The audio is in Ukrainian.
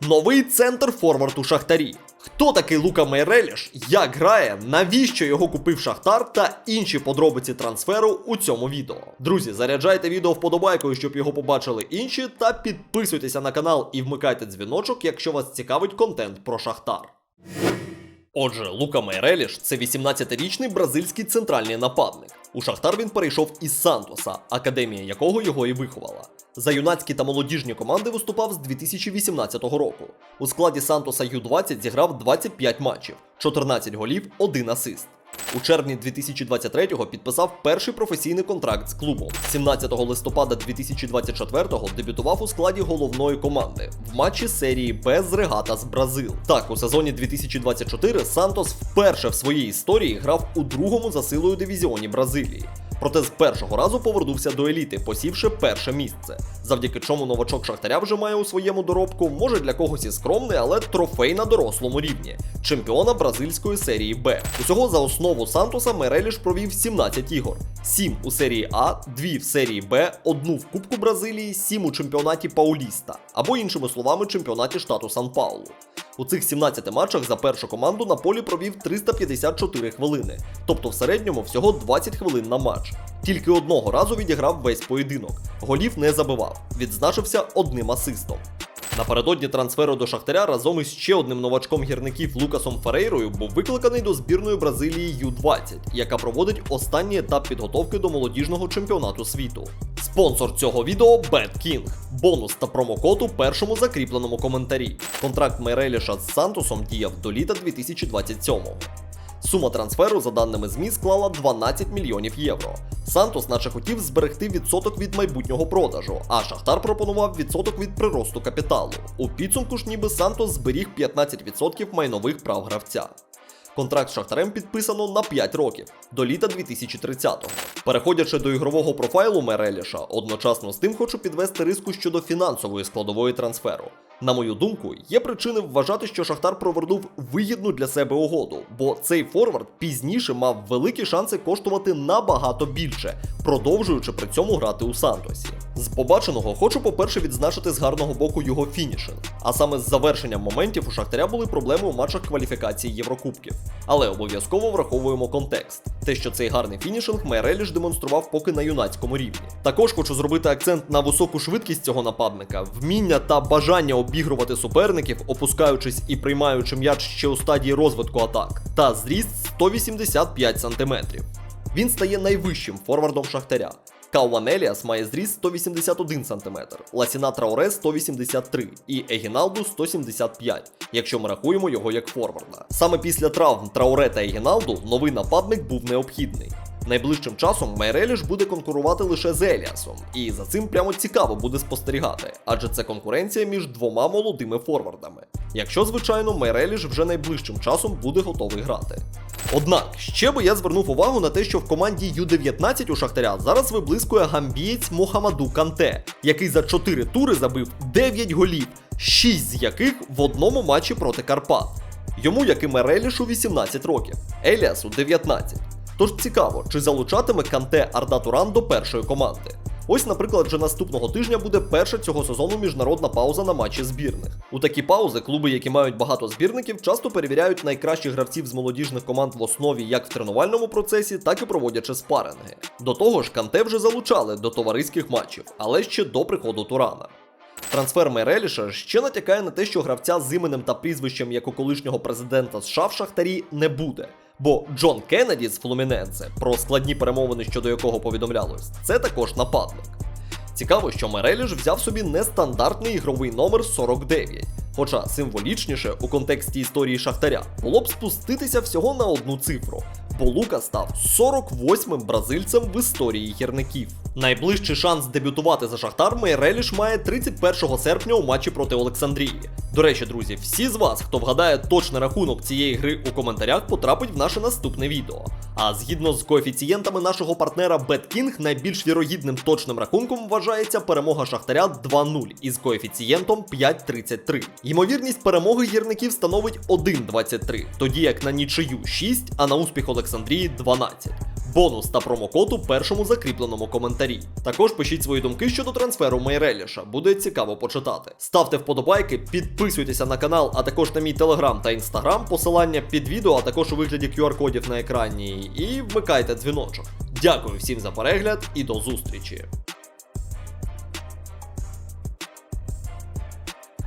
Новий центр форвард у Шахтарі. Хто такий Лука Мейреліш, як грає, навіщо його купив Шахтар та інші подробиці трансферу у цьому відео. Друзі, заряджайте відео вподобайкою, щоб його побачили інші, та підписуйтеся на канал і вмикайте дзвіночок, якщо вас цікавить контент про Шахтар. Отже, Лука Мейреліш це 18-річний бразильський центральний нападник. У Шахтар він перейшов із Сантоса, академія якого його і виховала. За юнацькі та молодіжні команди виступав з 2018 року. У складі Сантоса Ю-20 зіграв 25 матчів, 14 голів, 1 асист. У червні 2023-го підписав перший професійний контракт з клубом. 17 листопада 2024-го дебютував у складі головної команди в матчі серії Б з регата з Бразил. Так, у сезоні 2024 Сантос вперше в своїй історії грав у другому за силою дивізіоні Бразилії. Проте з першого разу повернувся до еліти, посівши перше місце, завдяки чому новачок Шахтаря вже має у своєму доробку, може для когось і скромний, але трофей на дорослому рівні чемпіона бразильської серії Б. Усього за основу Сантоса Мереліш провів 17 ігор: 7 у серії А, 2 в серії Б, 1 в Кубку Бразилії, 7 у чемпіонаті Пауліста, або іншими словами, чемпіонаті штату Сан-Паулу. У цих 17 матчах за першу команду на полі провів 354 хвилини, тобто в середньому всього 20 хвилин на матч. Тільки одного разу відіграв весь поєдинок. Голів не забивав, відзначився одним асистом. Напередодні трансферу до Шахтаря разом із ще одним новачком гірників Лукасом Ферейрою був викликаний до збірної Бразилії Ю-20, яка проводить останній етап підготовки до молодіжного чемпіонату світу. Спонсор цього відео BetKing. Бонус та промокод у першому закріпленому коментарі. Контракт Мейреліша з Сантосом діяв до літа 2027-го. Сума трансферу, за даними ЗМІ, склала 12 мільйонів євро. Сантос наче хотів зберегти відсоток від майбутнього продажу, а Шахтар пропонував відсоток від приросту капіталу. У підсумку ж ніби Сантос зберіг 15% майнових прав гравця. Контракт з Шахтарем підписано на 5 років до літа 2030-го. Переходячи до ігрового профайлу Мереліша, одночасно з тим хочу підвести риску щодо фінансової складової трансферу. На мою думку, є причини вважати, що Шахтар провернув вигідну для себе угоду, бо цей форвард пізніше мав великі шанси коштувати набагато більше, продовжуючи при цьому грати у Сантосі. З побаченого хочу, по-перше, відзначити з гарного боку його фінішинг, а саме з завершенням моментів у Шахтаря були проблеми у матчах кваліфікації Єврокубків. Але обов'язково враховуємо контекст. Те, що цей гарний фінішинг Мереліш демонстрував поки на юнацькому рівні. Також хочу зробити акцент на високу швидкість цього нападника, вміння та бажання обігрувати суперників, опускаючись і приймаючи м'яч ще у стадії розвитку атак, та зріст 185 см. Він стає найвищим форвардом Шахтаря. Кауан Еліас має зріст 181 см, Ласіна Трауре 183 і Егіналду 175, якщо ми рахуємо його як форварда. Саме після травм Трауре та Егіналду новий нападник був необхідний. Найближчим часом Майреліш буде конкурувати лише з Еліасом, і за цим прямо цікаво буде спостерігати, адже це конкуренція між двома молодими форвардами. Якщо, звичайно, Майреліш вже найближчим часом буде готовий грати. Однак ще би я звернув увагу на те, що в команді Ю-19 у Шахтаря зараз виблискує гамбієць Мохамаду Канте, який за 4 тури забив 9 голів, 6 з яких в одному матчі проти Карпат. Йому, як і Мерелішу, 18 років, Еліасу 19. Тож цікаво, чи залучатиме Канте Арда Туран до першої команди. Ось, наприклад, вже наступного тижня буде перша цього сезону міжнародна пауза на матчі збірних. У такі паузи клуби, які мають багато збірників, часто перевіряють найкращих гравців з молодіжних команд в основі як в тренувальному процесі, так і проводячи спаринги. До того ж, Канте вже залучали до товариських матчів, але ще до приходу Турана. Трансфер Мейреліша ще натякає на те, що гравця з іменем та прізвищем як у колишнього президента США в Шахтарі не буде. Бо Джон Кеннеді з Флуміненце, про складні перемовини щодо якого повідомлялось, це також нападник. Цікаво, що Мереліш взяв собі нестандартний ігровий номер 49. Хоча символічніше у контексті історії Шахтаря було б спуститися всього на одну цифру, бо Лука став 48-м бразильцем в історії гірників. Найближчий шанс дебютувати за Шахтар Мейреліш має 31 серпня у матчі проти Олександрії. До речі, друзі, всі з вас, хто вгадає точний рахунок цієї гри у коментарях, потрапить в наше наступне відео. А згідно з коефіцієнтами нашого партнера BetKing, найбільш вірогідним точним рахунком вважається перемога Шахтаря 2-0 із коефіцієнтом 5.33. Ймовірність перемоги гірників становить 1.23, тоді як на нічию 6, а на успіх Олександрії 12. Бонус та промокод у першому закріпленому коментарі. Також пишіть свої думки щодо трансферу Майреліша, буде цікаво почитати. Ставте вподобайки, підписуйтеся на канал, а також на мій телеграм та інстаграм, посилання під відео, а також у вигляді QR-кодів на екрані. І вмикайте дзвіночок. Дякую всім за перегляд і до зустрічі!